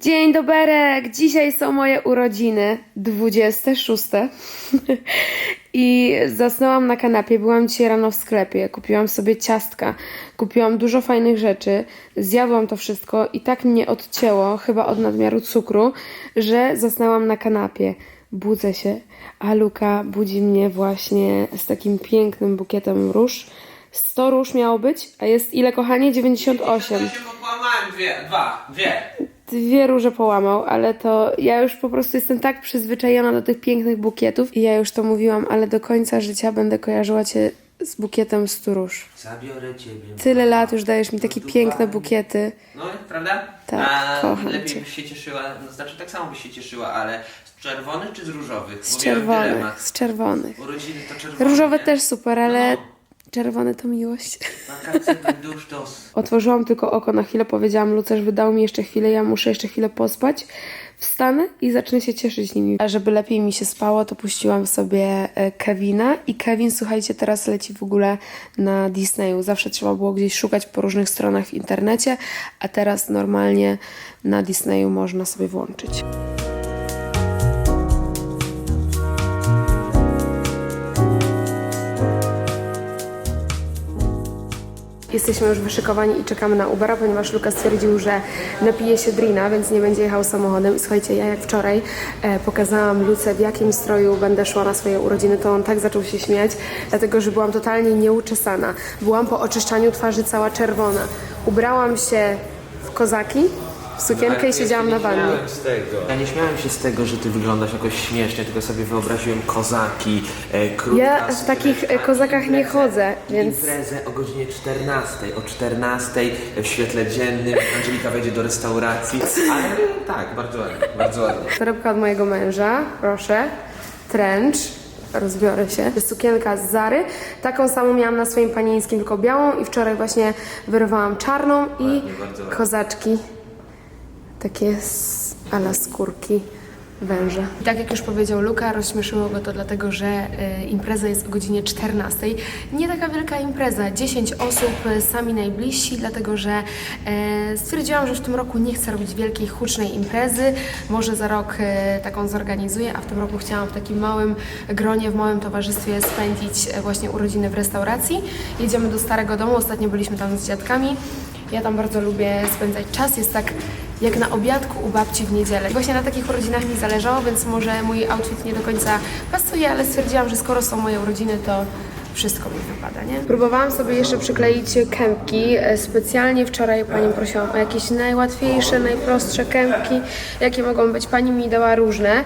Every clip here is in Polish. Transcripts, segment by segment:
Dzień doberek! Dzisiaj są moje urodziny, 26. I zasnęłam na kanapie. Byłam dzisiaj rano w sklepie. Kupiłam sobie ciastka. Kupiłam dużo fajnych rzeczy. Zjadłam to wszystko i tak mnie odcięło, chyba od nadmiaru cukru, że zasnęłam na kanapie. Budzę się, a Luka budzi mnie właśnie z takim pięknym bukietem róż. 100 róż miało być, a jest ile kochanie? 98. Ja się pokłamałem dwie, dwa, dwie. Dwie róże połamał, ale to ja już po prostu jestem tak przyzwyczajona do tych pięknych bukietów i ja już to mówiłam, ale do końca życia będę kojarzyła cię z bukietem stu róż. Zabiorę ciebie. Tyle lat już dajesz mi takie piękne bukiety. No, prawda? Tak, A kocham lepiej cię. byś się cieszyła, no znaczy tak samo byś się cieszyła, ale z czerwonych czy z różowych? Z Bo miałem czerwonych, dylemat. z czerwonych. Urodziny to czerwone. Różowe nie? też super, ale No. Czerwone to miłość. Otworzyłam tylko oko na chwilę, powiedziałam Lucerz, wydał mi jeszcze chwilę, ja muszę jeszcze chwilę pospać. Wstanę i zacznę się cieszyć nimi. A żeby lepiej mi się spało, to puściłam sobie e, Kevina i Kevin, słuchajcie, teraz leci w ogóle na Disneyu. Zawsze trzeba było gdzieś szukać po różnych stronach w internecie, a teraz normalnie na Disneyu można sobie włączyć. Jesteśmy już wyszykowani i czekamy na Ubera, ponieważ Lukas stwierdził, że napije się drina, więc nie będzie jechał samochodem. I słuchajcie, ja jak wczoraj e, pokazałam Luce, w jakim stroju będę szła na swoje urodziny, to on tak zaczął się śmiać, dlatego że byłam totalnie nieuczesana. Byłam po oczyszczaniu twarzy cała czerwona. Ubrałam się w kozaki, w sukienkę i siedziałam na wannie. z tego. Ja nie śmiałem się z tego, że ty wyglądasz jakoś śmiesznie, tylko sobie wyobraziłem kozaki, e, krótka Ja w takich, e, kozakach nie chodzę, więc- Imprezę o godzinie 14. O 14 w świetle dziennym Angelika wejdzie do restauracji. Ale tak, bardzo ładnie, bardzo ładnie. Torebka od mojego męża, proszę. Trench. Rozbiorę się. Sukienka z Zary. Taką samą miałam na swoim panieńskim, tylko białą i wczoraj właśnie wyrwałam czarną i Ładnie, bardzo ładnie. kozaczki. Takie ala skórki węża. Tak jak już powiedział Luka, rozśmieszyło go to dlatego, że e, impreza jest o godzinie 14. Nie taka wielka impreza, 10 osób, e, sami najbliżsi, dlatego że e, stwierdziłam, że w tym roku nie chcę robić wielkiej, hucznej imprezy. Może za rok e, taką zorganizuję, a w tym roku chciałam w takim małym gronie, w małym towarzystwie spędzić e, właśnie urodziny w restauracji. Jedziemy do Starego Domu, ostatnio byliśmy tam z dziadkami. Ja tam bardzo lubię spędzać czas, jest tak jak na obiadku u babci w niedzielę. Właśnie na takich urodzinach mi zależało, więc może mój outfit nie do końca pasuje, ale stwierdziłam, że skoro są moje urodziny, to wszystko mi wypada, nie? Próbowałam sobie jeszcze przykleić kępki. E, Specjalnie wczoraj Pani prosiłam o jakieś najłatwiejsze, najprostsze kępki, jakie mogą być. Pani mi dała różne.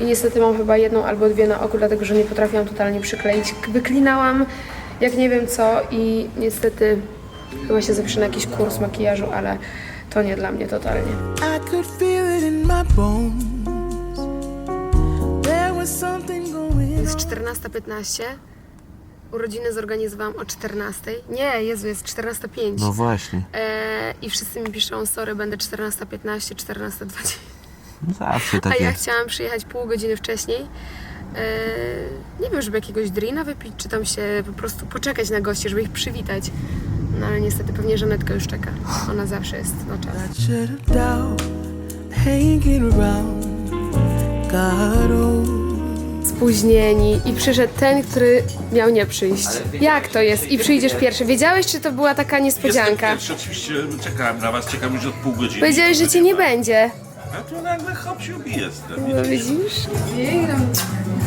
I niestety mam chyba jedną albo dwie na oku, dlatego że nie potrafiłam totalnie przykleić. Wyklinałam jak nie wiem co i niestety chyba się zapiszę na jakiś kurs makijażu, ale to nie dla mnie totalnie. Jest 14.15. Urodziny zorganizowałam o 14.00. Nie, Jezu, jest 14.05. No właśnie. E, I wszyscy mi piszą, sorry, będę 14.15, 14.20. No zawsze A tak ja jest. chciałam przyjechać pół godziny wcześniej. E, nie wiem, żeby jakiegoś drina wypić, czy tam się po prostu poczekać na gości, żeby ich przywitać. No ale niestety pewnie Żanetka już czeka. Ona zawsze jest na czas. Oh. Spóźnieni i przyszedł ten, który miał nie przyjść. Jak to jest? I przyjdziesz pierwszy. Wiedziałeś, czy to była taka niespodzianka? Jestem pierwszy, oczywiście czekałem na was, czekam już od pół godziny. Powiedziałeś, że cię nie będzie. A tu nagle hop siup i jestem. No widzisz?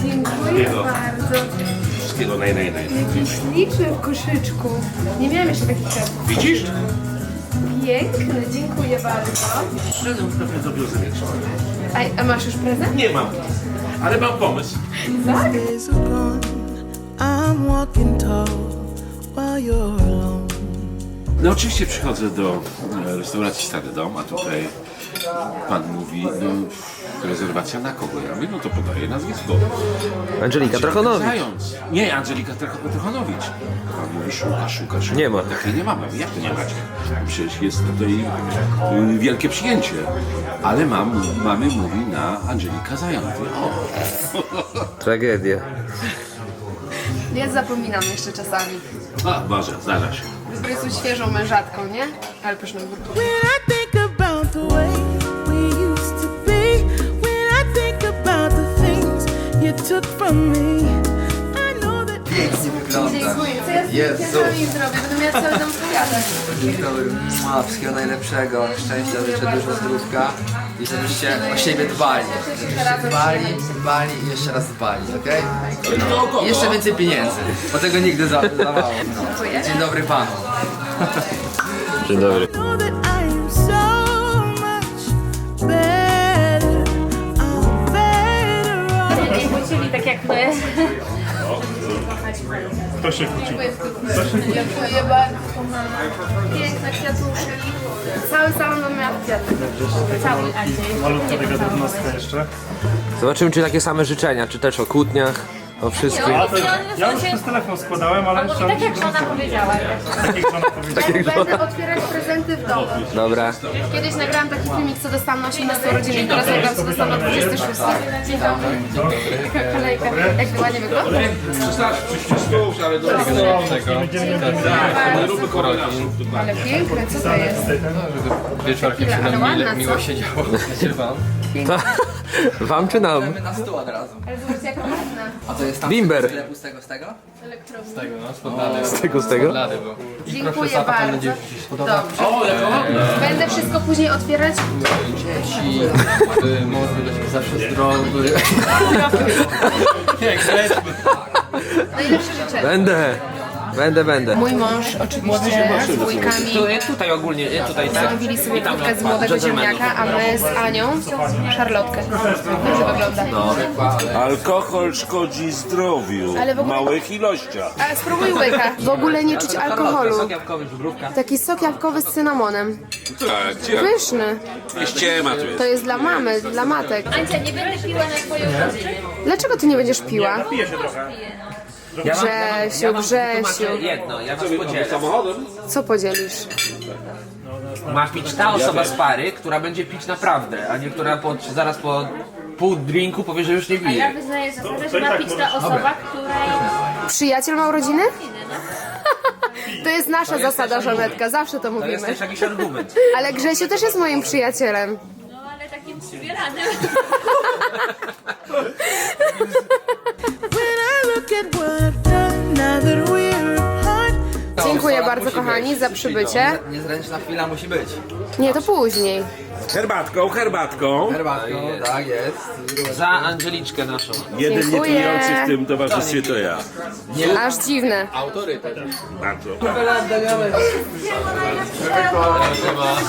Dziękuję bardzo. Wszystkiego naj, naj, naj. Jakiś śliczny w koszyczku. Nie miałam jeszcze takich kwiatków. Widzisz? Piękny, dziękuję bardzo. Prezent pewnie dowiozę wieczorem. A, a masz już prezent? Nie mam, ale mam pomysł. Gone. I'm walking tall while you're alone. No oczywiście przychodzę do e, restauracji Stary Dom, a tutaj pan mówi, no rezerwacja na kogo? Ja mówię, no to podaję nazwisko. Angelika Trachonowicz. Zając. Nie, Angelika Trach- Trachonowicz. Pan mówi, szuka, szuka, szuka. Nie ma. Takiej nie mamy. Jak to nie macie? Przecież jest tutaj y, wielkie przyjęcie. Ale mam, mamy mówi na Angelika Zając. O, Tragedia. Ja zapominam jeszcze czasami. a, Boże, zdarza się. Brysu świeżą mężatką, nie? Ale pyszną górką. Pięknie wygląda. Dziękuję. Co ja z Jezu. zrobię? Będę miała cały dom powiadać. Dzień dobry. Mua, Wszystkiego najlepszego. Szczęścia, życzę dużo zdrówka i żebyście o siebie dbali. Żebyście dbali, dbali i jeszcze raz dbali, okej? I jeszcze więcej pieniędzy, bo tego nigdy za, za mało. Dzień dobry panu. Dzień dobry. know that I am so much better. I'm better off. Nie kłócili tak jak my. Dziękuję bardzo. Piękne kwiatuszki. Cały salon miała kwiaty. Cały Andrzej. Malutka taka drobnostka jeszcze. Zobaczymy, czy takie same życzenia, czy też o kłótniach, o wszystkim. A to, ja już przez telefon składałem, ale jeszcze Tak jak żona powiedziała. tak jak żona powiedziała. Będę otwierać prezenty w domu. Dobra. Kiedyś nagrałam taki filmik, co dostałam na 18 urodziny, teraz nagram, co dostałam na 26. Dzień dobry. Taka kolejka. Jak to ładnie wygląda? Ale piękne, co to jest? Wieczorkiem się nam miło siedziało. Wam czy nam? Idziemy na stół od razu. Ale zobaczcie, jaka ładna. A to jest tam Bimber. sklepu z tego, z tego? Z tego, z tego? Dziękuję bardzo. Dobrze. Będę wszystko później otwierać. Dzieci, mąż będzie ci zawsze zdrowy. Najlepsze życzenia. Będę. Będę, będę. Mój mąż oczywiście z wujkami Tutaj ogólnie, nie, tutaj zamówili sobie wódkę z młodego ziemniaka, a my z Anią szarlotkę. Dobrze wygląda. Alkohol szkodzi zdrowiu Ale w ogóle- małych ilościach. Ale spróbuj łyka. W ogóle nie czuć alkoholu. Sok jabłkowy, żubrówka. Taki sok jabłkowy z cynamonem. Tak, Pyszny. ściema tu jest. To jest dla mamy, dla matek. Ancia, nie będę piła na urodziny. Dlaczego ty nie będziesz piła? Się trochę. Grzesiu, Grzesiu. Jedno, ja was podzielę. Co podzielisz? Ma pić ta osoba z pary, która będzie pić naprawdę, a nie która po, zaraz po pół drinku powie, że już nie A ja wyznaję zasadę, że ma pić ta osoba, której... Przyjaciel ma urodziny? To jest nasza zasada, Żanetka, zawsze to To jest mówimy. też jakiś argument. Ale Grzesiu też jest moim przyjacielem. No ale takim przybieranym. Dziękuję bardzo kochani za przybycie. Niezręczna chwila musi być. Nie, to później. Herbatką, herbatką. Herbatką, tak jest. Za Angeliczkę naszą. Jeden Dziękuję. niepijący w tym towarzystwie to ja. Aż dziwne. Bardzo.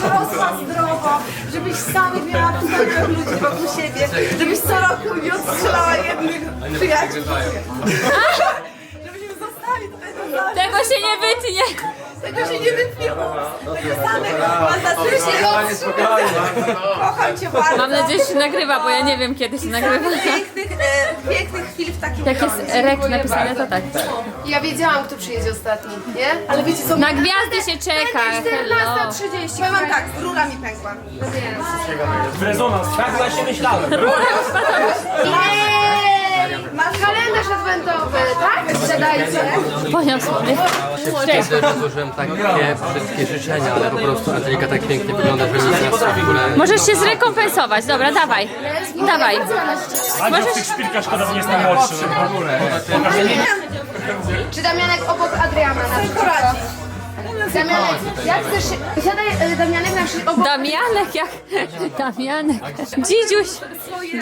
rosła zdrowo, żebyś samych miała tutaj ludzi wokół siebie, żebyś co roku nie odstrzelała jednych przyjaciół. Żebyśmy zostali tutaj do zawsze. Tego się nie wytnie. Tego się nie. Tego fantastycznie Kocham cię bardzo. Mam nadzieję, że się nagrywa, bo ja nie wiem kiedy się nagrywa. Pięknych, e, pięknych chwil w takim Jak jest rek napisane, to tak. Ja wiedziałam, kto przyjedzie ostatni, nie? Ale wiecie co? Na gwiazdy się czeka. Hello. 14.30. Powiem wam tak, rura mi pękła. Rezonans. Tak właśnie myślałem. Masz kalendarz adwentowy, tak? Sprzedajcie. Poniosło mnie. Cześć. Złożyłem takie wszystkie życzenia, ale po prostu Angelika tak pięknie wygląda, że nic nas w ogóle... Możesz się zrekompensować. Dobra, dawaj. Dawaj. Ania w tych szpilkach szkoda, że nie jestem młodszy. Czy Damianek obok Adriana na przykład? Damianek, jak chcesz... Siadaj, e, Damianek, na przykład obok... Damianek, jak... Damianek. Dzidziuś.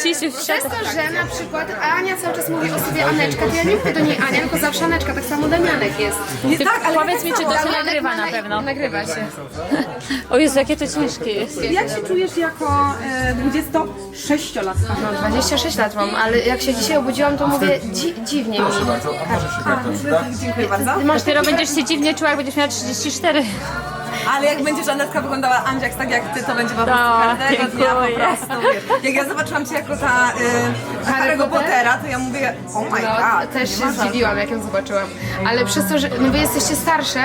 Dzidziuś. Przez to, że na przykład Ania cały czas mówi o sobie Aneczka, to ja nie mówię do niej Ania, tylko zawsze Aneczka, tak samo Damianek jest. Ty powiedz mi, czy to się Damianek nagrywa na pewno. Nagrywa się. O Jezu, jakie to ciężkie jest. Jak się czujesz jako e, 26-latka? No 26 lat mam, ale jak się dzisiaj obudziłam, to mówię dzi dziwnie mi. Dziękuję bardzo. Ty masz Dopiero będziesz się dziwnie czuła, jak będziesz miała 34. Ale jak będzie Żanetka wyglądała Andziak tak jak ty, to będzie po prostu No, każdego dnia po dziękuję. prostu. wiesz. Jak ja zobaczyłam cię jako ta y, Harry'ego Pottera, to ja mówię, oh my No, god. też nie się ma żartu. zdziwiłam, jak ją zobaczyłam. Ale przez to, że no wy jesteście starsze,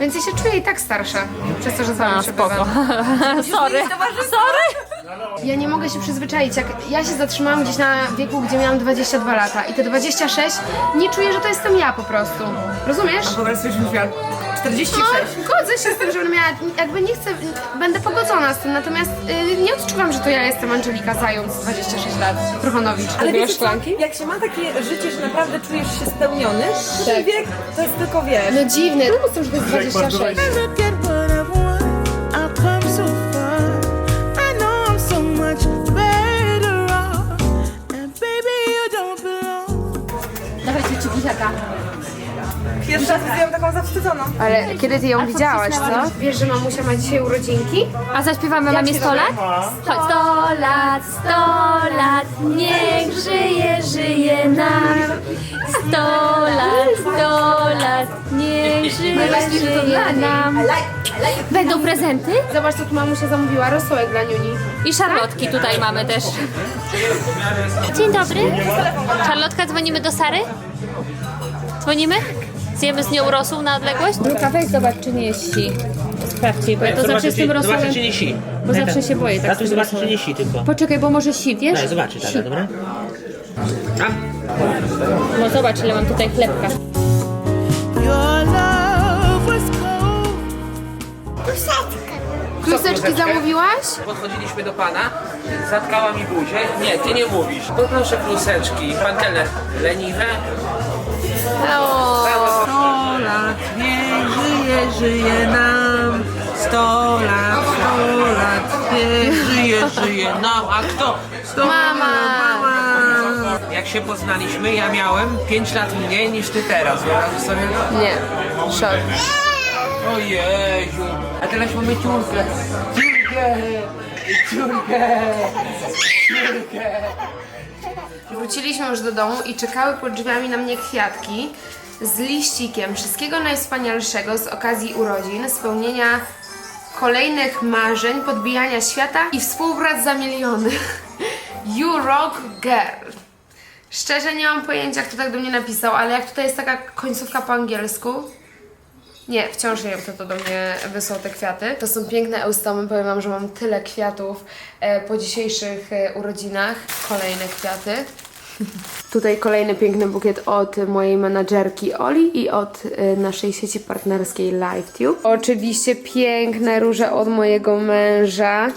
więc ja się czuję i tak starsza. Przez to, że z wami A, spoko. przebywam. Sorry. Sorry. Ja nie mogę się przyzwyczaić. Jak ja się zatrzymałam gdzieś na wieku, gdzie miałam 22 lata i te 26, nie czuję, że to jestem ja po prostu. Rozumiesz? Wyobraź sobie, że mówiła, 46. No, godzę się z tym, że będę miała, jakby nie chcę, będę pogodzona z tym, natomiast y, nie odczuwam, że to ja jestem Angelika Zając, 26 lat, Truchonowicz. Ale co? szklanki? Jak się ma takie życie, że naprawdę czujesz się spełniony, to ten wiek to jest tylko wiesz. No dziwne, no to jest 26. Look at what I've won. I've come so far. I know I'm so much better off. And baby, you don't belong. Dawajcie ci buziaka. Pierwszy raz widziałam taką zawstydzoną. Ale kiedy ty ją widziałaś, co? Wiesz, że mamusia ma dzisiaj urodzinki? A zaśpiewamy mamie 100 lat? Chodź. 100 lat, 100 lat, niech żyje, żyje nam. 100 lat, 100 lat, niech żyje, żyje nam. Będą prezenty? Zobacz, co tu mamusia zamówiła, rosołek dla Niuni. I szarlotki tutaj mamy też. Dzień dobry. Szarlotka, dzwonimy do Sary? Dzwonimy? Zjemy z nią rosół na odległość? Luka, weź zobacz, czy nie jest si. Sprawdźcie, bo ja to zawsze z tym rosołem... Zobaczę, czy nie si. Bo zawsze się boję tak z tym zobaczy, czy rosołem. nie si tylko. Poczekaj, bo może si, wiesz? Daj, zobaczy, tata, dobra? A? No zobacz, ile mam tutaj chlebka. Your love was cold. Kluseczki zamówiłaś? Podchodziliśmy do pana, zatkała mi buzię. Nie, ty nie mówisz. Poproszę kluseczki. Pan kelner, leniwe? Niech żyje, nam. Sto lat, sto lat, niech żyje, żyje nam. A kto? Sto Mama. mama. Jak się poznaliśmy, ja miałem 5 lat mniej niż ty teraz. Wyobraź sobie? Nie, szok. Ojeju. A teraz mamy ciurkę. Ciurkę. Ciurkę. Ciurkę. Wróciliśmy już do domu i czekały pod drzwiami na mnie kwiatki z liścikiem wszystkiego najwspanialszego z okazji urodzin, spełnienia kolejnych marzeń, podbijania świata i współprac za miliony. You rock girl. Szczerze nie mam pojęcia, kto tak do mnie napisał, ale jak tutaj jest taka końcówka po angielsku, nie, wciąż nie wiem, kto to do mnie wysłał te kwiaty. To są piękne eustomy, powiem Wam, że mam tyle kwiatów e, po dzisiejszych e, urodzinach. Kolejne kwiaty. Tutaj kolejny piękny bukiet od mojej menadżerki Oli i od e, naszej sieci partnerskiej LiveTube. Oczywiście piękne róże od mojego męża.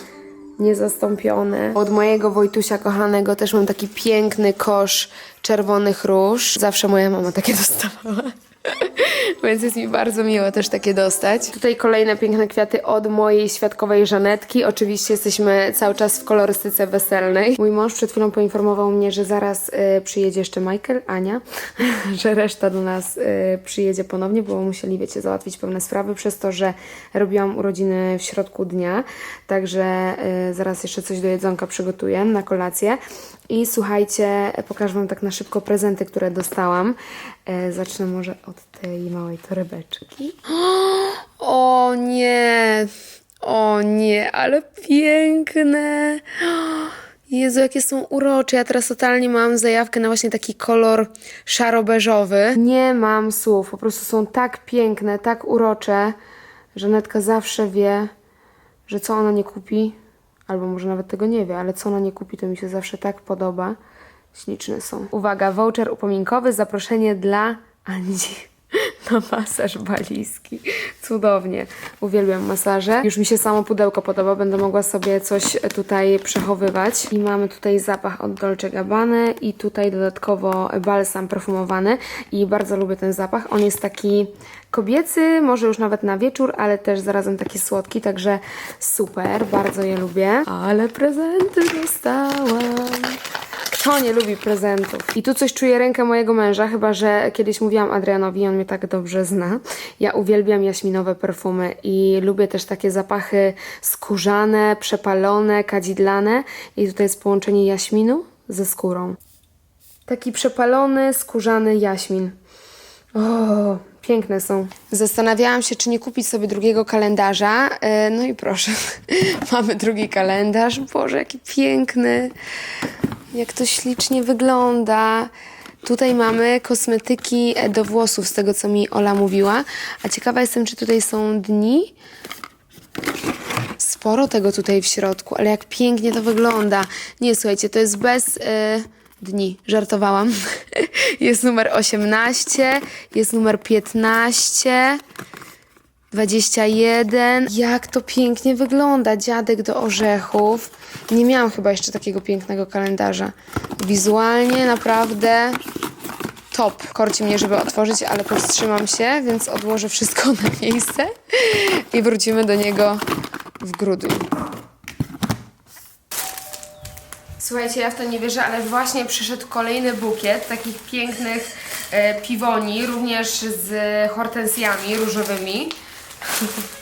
Niezastąpione. Od mojego Wojtusia kochanego też mam taki piękny kosz czerwonych róż. Zawsze moja mama takie dostawała. Więc jest mi bardzo miło też takie dostać. Tutaj kolejne piękne kwiaty od mojej świadkowej Żanetki. Oczywiście jesteśmy cały czas w kolorystyce weselnej. Mój mąż przed chwilą poinformował mnie, że zaraz y, przyjedzie jeszcze Michael, Ania, że reszta do nas y, przyjedzie ponownie, bo musieli, wiecie, załatwić pewne sprawy przez to, że robiłam urodziny w środku dnia. Także y, zaraz jeszcze coś do jedzonka przygotuję na kolację. I słuchajcie, pokażę Wam tak na szybko prezenty, które dostałam. E, zacznę może od tej małej torebeczki. O nie! O nie, ale piękne! Jezu, jakie są urocze. Ja teraz totalnie mam zajawkę na właśnie taki kolor szaro-beżowy. Nie mam słów, po prostu są tak piękne, tak urocze, że Netka zawsze wie, że co ona nie kupi, albo może nawet tego nie wie, ale co ona nie kupi, to mi się zawsze tak podoba. Śliczne są. Uwaga, voucher upominkowy, zaproszenie dla Andzi na masaż balijski. Cudownie. Uwielbiam masaże. Już mi się samo pudełko podoba, będę mogła sobie coś tutaj przechowywać. I mamy tutaj zapach od Dolce Gabbana i tutaj dodatkowo balsam perfumowany i bardzo lubię ten zapach. On jest taki kobiecy, może już nawet na wieczór, ale też zarazem taki słodki, także super, bardzo je lubię. Ale prezenty dostałam. Kto nie lubi prezentów? I tu coś czuję rękę mojego męża, chyba że kiedyś mówiłam Adrianowi, on mnie tak dobrze zna. Ja uwielbiam jaśminowe perfumy i lubię też takie zapachy skórzane, przepalone, kadzidlane. I tutaj jest połączenie jaśminu ze skórą. Taki przepalony, skórzany jaśmin. O, piękne są. Zastanawiałam się, czy nie kupić sobie drugiego kalendarza. E, No i proszę, mamy drugi kalendarz. Boże, jaki piękny. Jak to ślicznie wygląda. Tutaj mamy kosmetyki do włosów, z tego co mi Ola mówiła. A ciekawa jestem, czy tutaj są dni. Sporo tego tutaj w środku, ale jak pięknie to wygląda. Nie, słuchajcie, to jest bez e, dni, żartowałam. Jest numer 18, jest numer 15, 21. Jak to pięknie wygląda. Dziadek do orzechów. Nie miałam chyba jeszcze takiego pięknego kalendarza. Wizualnie naprawdę top. Korci mnie, żeby otworzyć, ale powstrzymam się, więc odłożę wszystko na miejsce i wrócimy do niego w grudniu. Słuchajcie, ja w to nie wierzę, ale właśnie przyszedł kolejny bukiet takich pięknych e, piwoni, również z hortensjami różowymi.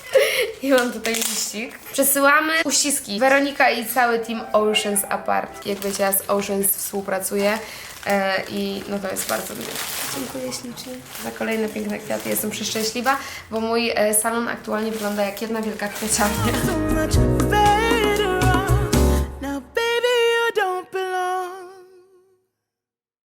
I mam tutaj liścik. Przesyłamy uściski. Weronika i cały team Oceans Apart. Jak wiecie, ja z Oceans współpracuję e, i no to jest bardzo miłe. Dziękuję ślicznie za kolejne piękne kwiaty. Jestem przeszczęśliwa, bo mój e, salon aktualnie wygląda jak jedna wielka better